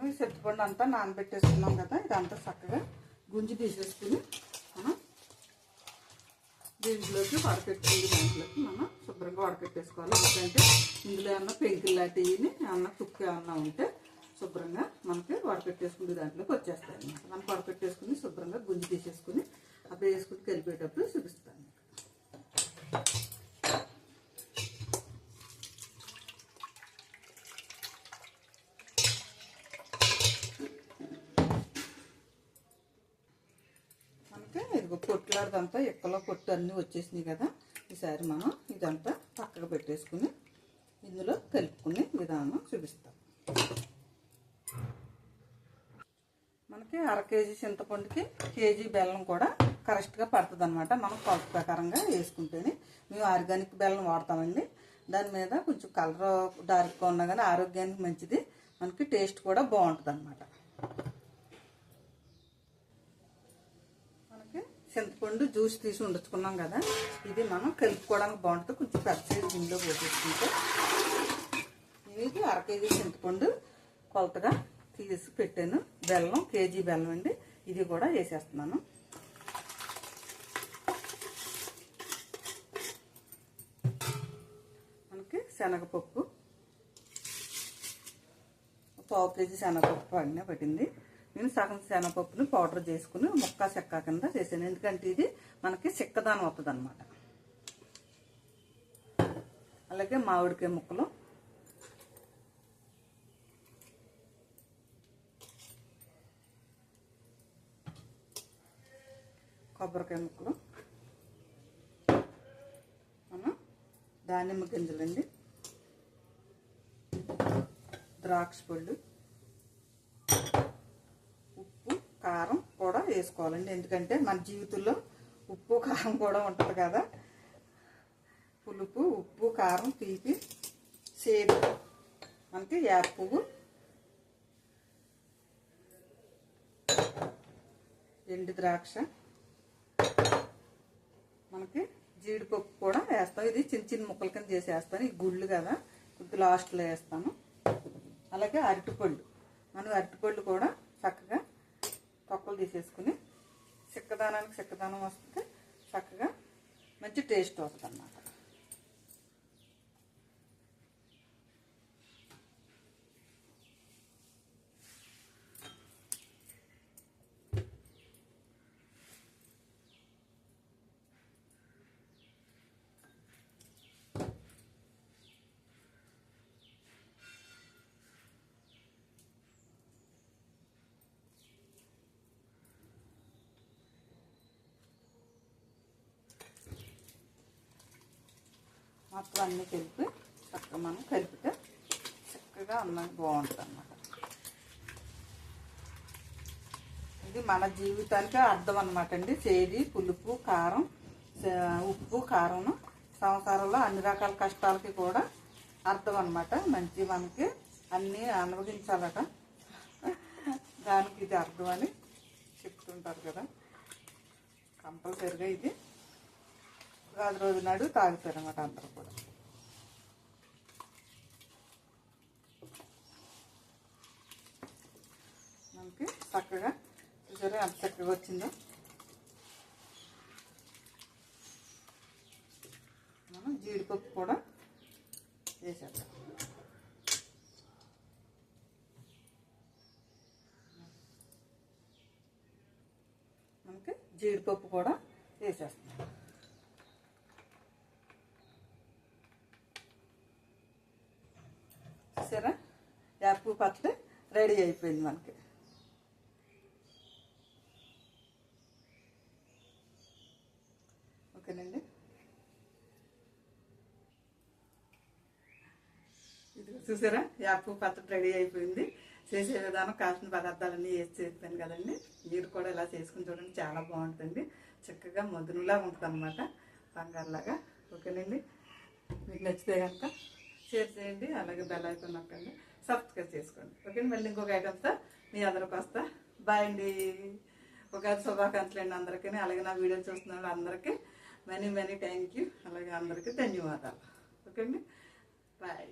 మనం ఈ అంతా నానబెట్టేసుకున్నాం కదా ఇదంతా చక్కగా గుంజి తీసేసుకుని మనం దీంట్లోకి వడకెట్టుకుని దాంట్లోకి మనం శుభ్రంగా వడకెట్టేసుకోవాలి ఎందుకంటే ఇందులో ఏమన్నా పెంకులు లాంటివి ఏమన్నా తుక్కు ఏమన్నా ఉంటే శుభ్రంగా మనకి వడపెట్టేసుకుని దాంట్లోకి వచ్చేస్తాయి అన్నమాట. మనం వడపెట్టేసుకుని శుభ్రంగా గుంజి తీసేసుకుని అప్పుడు వేసుకుని కలిపేటప్పుడు చూపిస్తాను మనకి ఇదిగో పొట్లాడదంతా ఎక్కలో పొట్టు అన్నీ వచ్చేసినాయి కదా. ఈసారి మనం ఇదంతా పక్కకు పెట్టేసుకుని ఇందులో కలుపుకునే విధానం చూపిస్తాం. మనకి అర కేజీ చింతపండుకి కేజీ బెల్లం కూడా కరెక్ట్గా పడుతుంది అనమాట మనం కొలత ప్రకారంగా వేసుకుంటేనే మేము ఆర్గానిక్ బెల్లం వాడతామండి. దాని మీద కొంచెం కలర్ డార్క్గా ఉన్నా కానీ ఆరోగ్యానికి మంచిది. మనకి టేస్ట్ కూడా బాగుంటుంది అనమాట మనకి చింతపండు జ్యూస్ తీసి ఉండొచ్చుకున్నాం కదా ఇది మనం కలుపుకోవడానికి బాగుంటుంది. కొంచెం పెద్ద సైజు గిన్నెలో పోసేసుకుంటే. ఇది అర కేజీ చింతపండు కొలతగా తీసి పెట్టాను. బెల్లం కేజీ బెల్లం అండి. ఇది కూడా వేసేస్తున్నాను. మనకి శనగపప్పు పావు కేజీ శనగపప్పు అన్నీ పట్టింది నేను సగం శనగపప్పుని పౌడర్ చేసుకుని ముక్క చెక్క కింద చేశాను. ఎందుకంటే ఇది మనకి చిక్కదానం అవుతుంది అనమాట అలాగే మామిడికాయ ముక్కలు. కొబ్బరికాయ ముక్కలు. మనం దానిమ్మ గింజలండి. ద్రాక్ష పళ్ళు ఉప్పు కారం కూడా వేసుకోవాలండి. ఎందుకంటే మన జీవితంలో ఉప్పు కారం కూడా ఉంటుంది కదా. పులుపు ఉప్పు కారం తీపి సేదు. మనకి యాప పువ్వు ఎండు ద్రాక్ష. మనకి జీడిపప్పు కూడా వేస్తాం. ఇది చిన్న చిన్న ముక్కల కింద చేసేస్తాను. ఈ గుళ్ళు కదా. కొద్ది లాస్ట్లో వేస్తాను. అలాగే అరటిపళ్ళు మనం అరటిపళ్ళు కూడా చక్కగా తొక్కలు తీసేసుకుని చిక్కదానానికి చిక్కదానం వస్తే చక్కగా మంచి టేస్ట్ వస్తుంది అన్నమాట మొత్తం అన్నీ కలిపి చక్కగా మనం కలిపితే చక్కగా అన్నం బాగుంటుంది అన్నమాట ఇది మన జీవితానికి అర్థం అనమాట అండి. చేది పులుపు కారం ఉప్పు కారం సంసారంలో అన్ని రకాల కష్టాలకి కూడా అర్థం అనమాట మంచి మనకి అన్నీ అనుభవించాలట. దానికి ఇది అర్థం అని చెప్తుంటారు కదా. కంపల్సరిగా ఇది ఉగాది రోజు నాడు తాగుతారు అనమాట అందరూ కూడా. మనకి చక్కగా చూసారా ఎంత చక్కగా వచ్చిందో? మనం జీడిపప్పు కూడా వేసేద్దాం మనకి జీడిపప్పు కూడా వేసేస్తాం చూసారా యాపు పచ్చడి రెడీ అయిపోయింది మనకి. ఓకేనండి? ఇది చూసారా? యాపు పచ్చడి రెడీ అయిపోయింది. చేసే విధానం కాసిన పదార్థాలన్నీ వేసి చెప్పాను కదండి. మీరు కూడా ఇలా చేసుకుని చూడండి. చాలా బాగుంటుంది చక్కగా మధురులా ఉంటుంది అనమాట బంగారులాగా. ఓకేనండి? మీకు నచ్చితే కనుక షేర్ చేయండి అలాగే బెల్ ఐకాన్ నొక్కండి. సబ్స్క్రైబ్ చేసుకోండి. ఓకే మళ్ళీ ఇంకొక ఐటమ్తో మీ అందరికి వస్తా. బాయ్ అండి. ఒక శుభాకాంక్షలు అండి అందరికీ. అలాగే నా వీడియో చూస్తున్న వాళ్ళందరికీ మెనీ మెనీ థ్యాంక్ యూ అలాగే అందరికీ ధన్యవాదాలు. ఓకే అండి? బాయ్